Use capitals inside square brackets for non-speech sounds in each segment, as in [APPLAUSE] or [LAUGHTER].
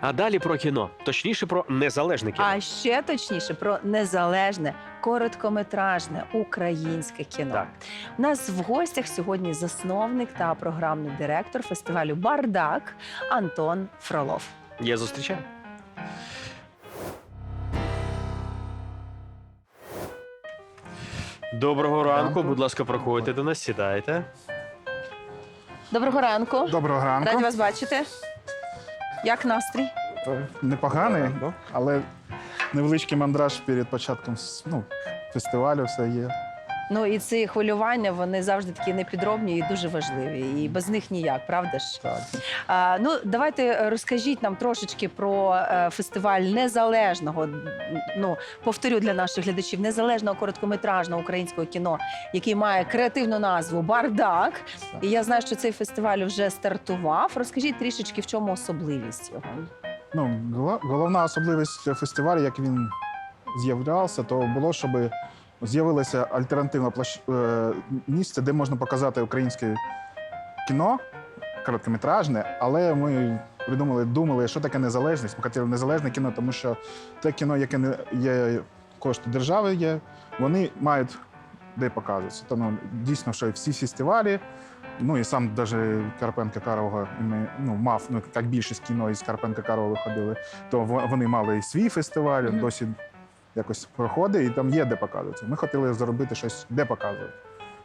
А далі про кіно, точніше про незалежне кіно. А ще точніше про незалежне короткометражне українське кіно. Так. У нас в гостях сьогодні засновник та програмний директор фестивалю Бардак Антон Фролов. Я зустрічаю. Доброго ранку, будь ласка, проходьте до нас, сідайте. Доброго ранку. Доброго ранку. Раді вас бачити. Як настрій? Непоганий, але невеличкий мандраж перед початком ну, фестивалю все є. Ну і ці хвилювання вони завжди такі непідробні і дуже важливі. І без них ніяк, правда ж? Так. А, ну, давайте е, розкажіть нам трошечки про е, фестиваль незалежного. Ну, повторю для наших глядачів, незалежного короткометражного українського кіно, який має креативну назву Бардак. І я знаю, що цей фестиваль вже стартував. Розкажіть трішечки, в чому особливість його. Ну, головна особливість фестивалю, як він з'являвся, то було, щоб з'явилося альтернативне площ... е, місце, де можна показати українське кіно, короткометражне, але ми придумали, думали, що таке незалежність. Ми хотіли незалежне кіно, тому що те кіно, яке не є кошти держави, є, вони мають де показуватися. Тому дійсно, що всі фестивалі. Ну і сам даже Карпенка Карого ну, мав, ну як більшість кіно із Карпенка Карого виходили, то вони мали і свій фестиваль, Мгм. досі якось проходить, і там є де показуватися. Ми хотіли зробити щось, де показувати.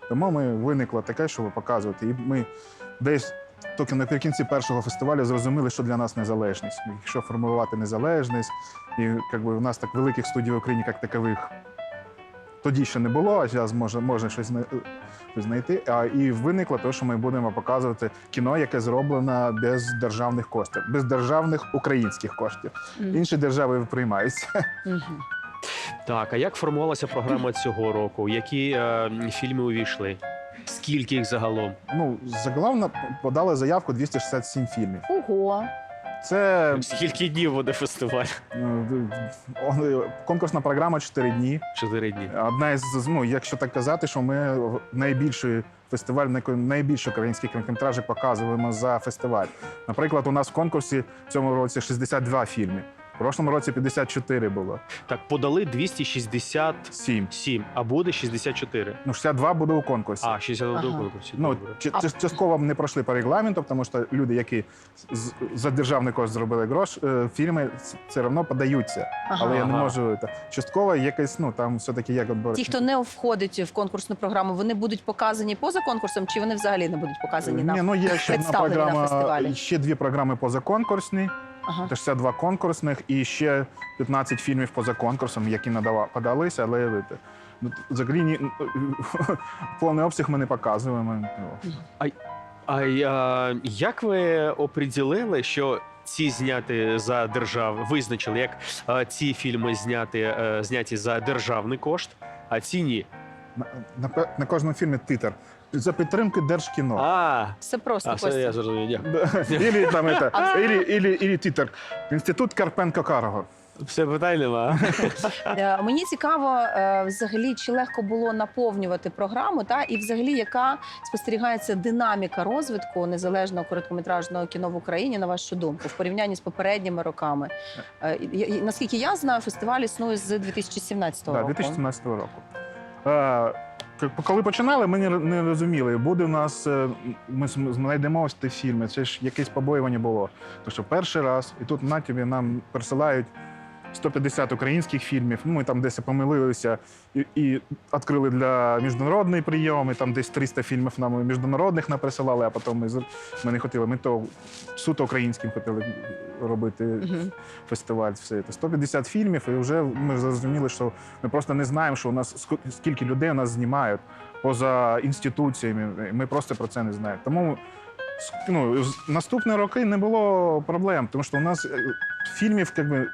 Тому ми виникло таке, щоб показувати. І ми десь тільки наприкінці першого фестивалю зрозуміли, що для нас незалежність. Якщо формувати незалежність, і якби у нас так великих студій в Україні як такових тоді ще не було, а зараз може, можна щось зна- знайти. А і виникло те, що ми будемо показувати кіно, яке зроблено без державних коштів, без державних українських коштів. Мгм. Інші держави приймаються. Мгм. Так, а як формувалася програма цього року? Які е, фільми увійшли? Скільки їх загалом? Ну, загалом подали заявку 267 фільмів. Ого. Це Скільки днів буде фестиваль? е, конкурсна програма 4 дні. Чотири дні. Одна із ну, якщо так казати, що ми найбільший фестиваль, на який найбільше українських короткометражок показуємо за фестиваль. Наприклад, у нас в конкурсі в цьому році 62 фільми. В прошлому році 54 було. Так, подали 267, 7. а буде 64. Ну, 62 буде у конкурсі. А, 61 Ага. конкурсі. Ну, Добре. чи- А- чи- частково не пройшли по регламенту, тому що люди, які з- за державний кошт зробили грош, е, фільми все одно подаються. Ага. Але я не Ага. можу. та- Частково якось, ну там все-таки як. Ті, хто не входить в конкурсну програму, вони будуть показані поза конкурсом, чи вони взагалі не будуть показані на Ні, ну є ще одна представлені на програма, фестивалі? ще дві програми позаконкурсні, ага. це 62 конкурсних і ще 15 фільмів поза конкурсом, які надава, подалися, але ну, взагалі ні, [LAUGHS] повний обсяг ми не показуємо. Ну, А я, як ви оприділили, що ці зняти за держав, визначили, як ці фільми зняти, е, зняті за державний кошт, а ці ні? На, на, на кожному фільмі титр. За підтримки Держкіно. А, Все просто а все Костя. я зрозумів. Дякую. Или там это, или, или, или титр. Інститут Карпенко Карого. Все питань нема. Е, Мені цікаво, е, взагалі, чи легко було наповнювати програму, та і взагалі, яка спостерігається динаміка розвитку незалежного короткометражного кіно в Україні, на вашу думку, в порівнянні з попередніми роками. Е, і- і- Наскільки я знаю, фестиваль існує з 2017 Да, року. 2017 року. Е, коли починали, ми не, розуміли, буде у нас, е, ми знайдемо ось ті фільми. Це ж якесь побоювання було. Тому що перший раз, і тут на тобі нам присилають 150 українських фільмів. Ну, ми там десь помилилися і, і відкрили для міжнародний прийом, і там десь 300 фільмів нам міжнародних наприсилали, а потім ми, ми не хотіли. Ми то суто українським хотіли робити Мгм. фестиваль. Все це 150 фільмів, і вже ми зрозуміли, що ми просто не знаємо, що у нас ск- скільки людей у нас знімають поза інституціями. Ми просто про це не знаємо. Тому ну, наступні роки не було проблем, тому що у нас е, фільмів, якби.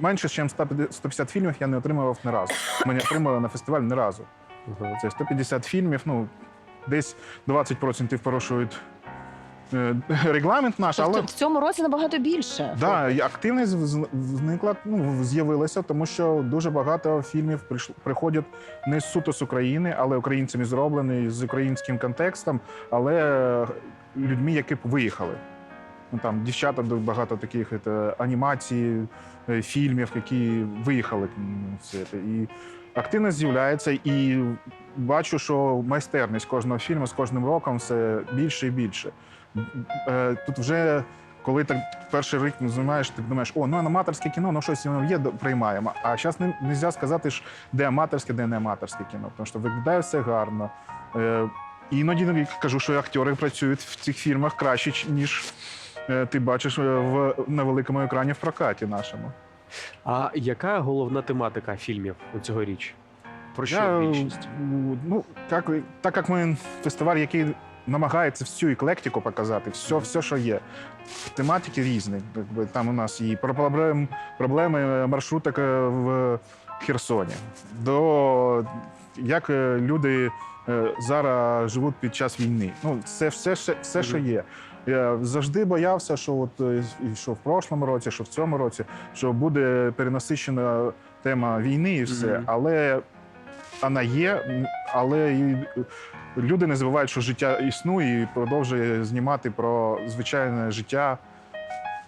Менше, ніж 150 фільмів я не отримував ні разу. Ми не отримали на фестиваль ні разу. Це 150 фільмів, ну, десь 20% порушують е, регламент наш, Тобто але в цьому році набагато більше. Да, і активність зникла, ну, з'явилася, тому що дуже багато фільмів приходять не суто з України, але українцями зроблені з українським контекстом, але людьми, які б виїхали. Ну, там дівчата багато таких це, анімацій, е, фільмів, які виїхали все це. І активність з'являється, і бачу, що майстерність кожного фільму з кожним роком все більше і більше. Е, Тут вже коли так перший рік не знімаєш, ти думаєш, о, ну аматорське кіно, ну щось воно є, приймаємо. А зараз не можна сказати, де аматорське, де не аматорське кіно, тому що виглядає все гарно. Е, Іноді кажу, що актори працюють в цих фільмах краще, ніж ти бачиш е, в, на великому екрані в прокаті нашому. А яка головна тематика фільмів у цьогоріч? Про що Я, більшість? Ну, як, так як ми фестиваль, який намагається всю еклектику показати, все, все що є. Тематики різні. Якби, там у нас і про проблем, проблеми маршруток е, в Херсоні, до як е, люди е, зараз живуть під час війни. Ну, це все, все, все що є. Я завжди боявся, що от е, і що в прошлому році, що в цьому році, що буде перенасичена тема війни і все. Мгм. Але вона є, але і люди не забувають, що життя існує і продовжує знімати про звичайне життя.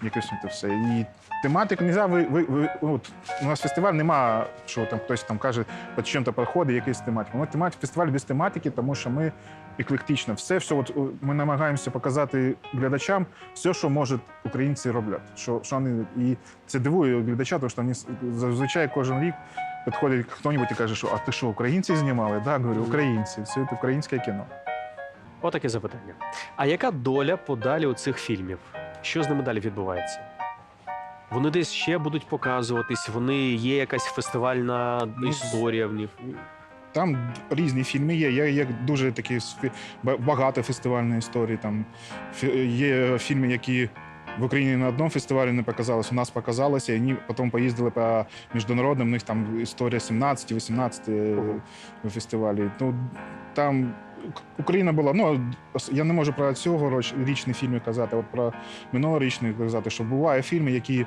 Якось все. І тематика не ви, ви, ви, от, у нас фестиваль нема, що там хтось там каже, під чим-то проходить, якась тематика. Ну, тематика, фестиваль без тематики, тому що ми еклектично. Все, все, от, ми намагаємося показати глядачам все, що можуть українці роблять. Що, що вони, і це дивує глядача, тому що вони зазвичай кожен рік підходить хтось і каже, що а ти що, українці знімали? Так, говорю, українці, це українське кіно. Отаке запитання. А яка доля подалі у цих фільмів? Що з ними далі відбувається? Вони десь ще будуть показуватись, вони є якась фестивальна Ну, історія в них. Там різні фільми є. Є, є дуже такі багато фестивальної історії. Там є фільми, які в Україні на одному фестивалі не показалися, у нас показалося, і вони потім поїздили по міжнародним. У них там історія 17-18 Ого. фестивалі. Ну там Україна була. Ну я не можу про цього річний фільм казати, от про минулорічний казати, що буває фільми, які.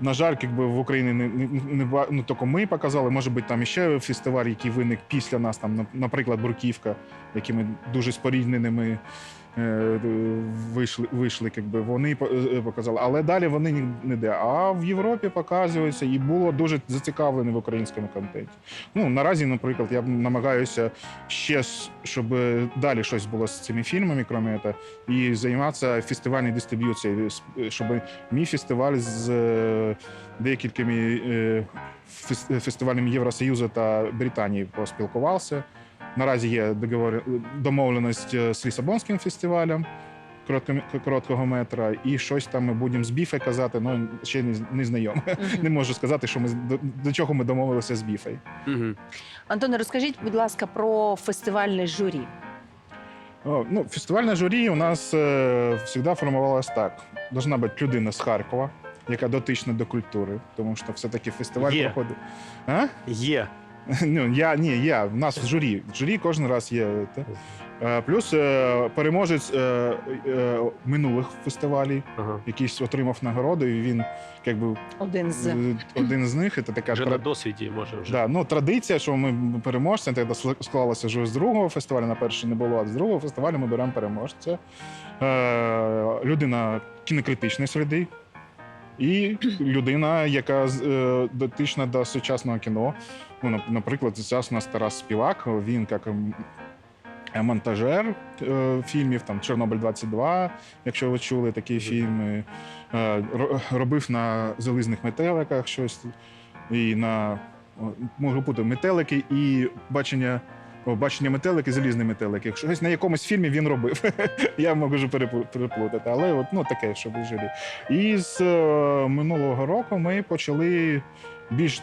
На жаль, якби в Україні не, не, не ну, тільки ми показали. Може бути, там іще фестиваль, який виник після нас, там, наприклад, Бурківка, якими дуже спорідненими вийшли, вийшли якби, вони по- е, показали. Але далі вони ні- ніде. А в Європі показуються і було дуже зацікавлені в українському контенті. Ну, наразі, наприклад, я намагаюся ще, щоб далі щось було з цими фільмами, крім цього, і займатися фестивальною дистриб'юцією, щоб мій фестиваль з е, декількома е, фестивалями Євросоюзу та Британії поспілкувався. Наразі є договор, домовленість е, з Лісабонським фестивалем коротко- короткого метра, і щось там ми будемо з біфи казати, ну ще не, не знайомо. Не можу сказати, що ми з- до, до чого ми домовилися з біфою. Угу. Антоне, розкажіть, будь ласка, про фестивальне журі. О, ну, фестивальне журі у нас е, завжди формувалось так: должна бути людина з Харкова, яка дотична до культури, тому що все-таки фестиваль Є. проходить. А? Є. Ну, я ні, я. В нас в журі. В журі кожен раз є. Те. Е, Плюс е, переможець е, е, минулих фестивалів, Ага. якийсь отримав нагороду, і він якби Один з е, один з них. Це така Вже тра- на досвіді може вже. Да, ну, традиція, що ми переможця, тоді склалося що з другого фестивалю, на перший не було, а з другого фестивалю ми беремо переможця. Е, людина кінокритичної середи і людина, яка е, дотична до сучасного кіно. Ну, наприклад, зараз у нас Тарас Співак, він як е, монтажер е, фільмів, там Чорнобиль 22, якщо ви чули такі фільми. Е, робив на залізних метеликах щось і на о, можу бути метелики і бачення. Бачення метелики, залізні метелики. Щось на якомусь фільмі він робив. [LAUGHS] я можу переплутати, але от, ну, таке, щоб ви жили. І з е, минулого року ми почали більш,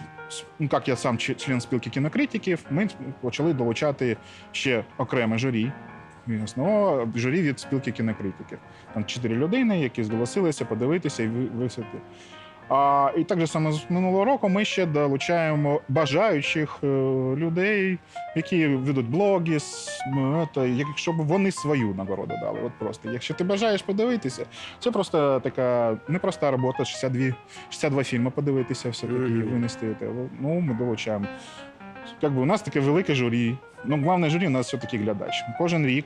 ну як я сам член спілки кінокритиків, ми почали долучати ще окреме журі. Основного журі від спілки кінокритиків. Там чотири людини, які зголосилися подивитися і ви- висвітлити. А, і так же саме з минулого року ми ще долучаємо бажаючих е, людей, які ведуть блоги, с- м, це, якщо б вони свою нагороду дали. От просто. Якщо ти бажаєш подивитися, це просто така непроста робота, 62, 62 фільми подивитися, все-таки винести. Ну, ми долучаємо. Як би, у нас таке велике журі. Ну, головне журі у нас все-таки глядач. Кожен рік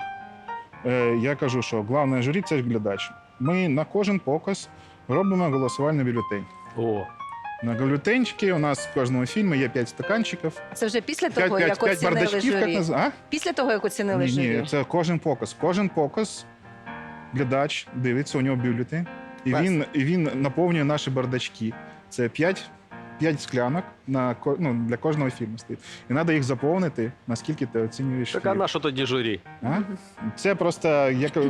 е, я кажу, що головне журі це глядач. ми на кожен показ робимо голосувальний бюлетень. О, На бюлетенчики у нас в кожному фільмі є 5 стаканчиків, Це вже після 5, того, як 5, оцінили як журі. наз... а? Після того, як оцінили Ні, журі. ні, це кожен показ. Кожен показ глядач дивиться, у нього бюлетень, і Клас. він, і він наповнює наші бардачки. Це 5, 5 склянок на, ну, для кожного фільму стоїть. І треба їх заповнити, наскільки ти оцінюєш. так а фільм. на що тоді журі? А? Це просто як е,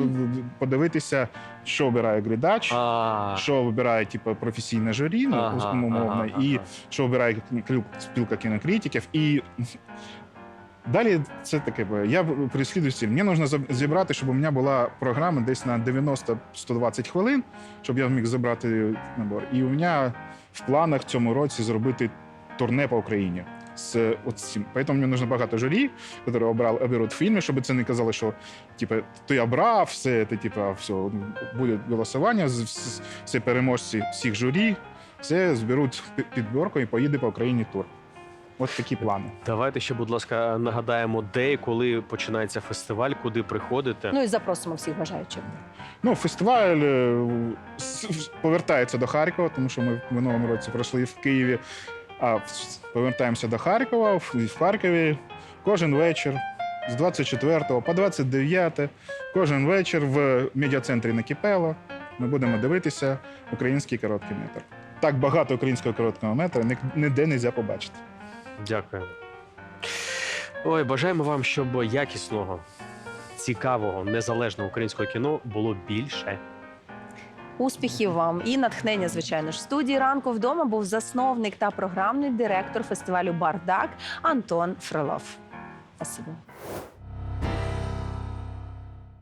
подивитися, що обирає глядач, А, що вибирає типу, професійне журі, ну, Ага, умовно, ага, і ага. що обирає спілка кінокритиків. І далі це таке, я переслідую стиль. Мені потрібно зібрати, щоб у мене була програма десь на 90-120 хвилин, щоб я міг забрати набор. І у мене в планах цьому році зробити турне по Україні. З от цим. Поэтому мені нужно багато журі, які обрали оберуть фільми, щоб це не казали, що типу, ти обрав, все, ти, типу, все, буде голосування, з- з- переможці всіх журі, все зберуть пі- підборку і поїде по Україні тур. От такі плани. давайте ще, будь ласка, нагадаємо, де і коли починається фестиваль, куди приходите. Ну і запросимо всіх бажаючих. Ну, фестиваль е, с- повертається до Харкова, тому що ми в минулому році пройшли в Києві. А в- повертаємося до Харкова в в Харкові кожен вечір з 24 по 29, кожен вечір в медіа-центрі Накіпело ми будемо дивитися український короткий метр. Так багато українського короткого метра ні- ніде не можна побачити. Дякую. Ой, бажаємо вам, щоб якісного, цікавого, незалежного українського кіно було більше. Успіхів вам і натхнення, звичайно ж. В студії ранку вдома був засновник та програмний директор фестивалю Бардак Антон Фролов. Спасибо.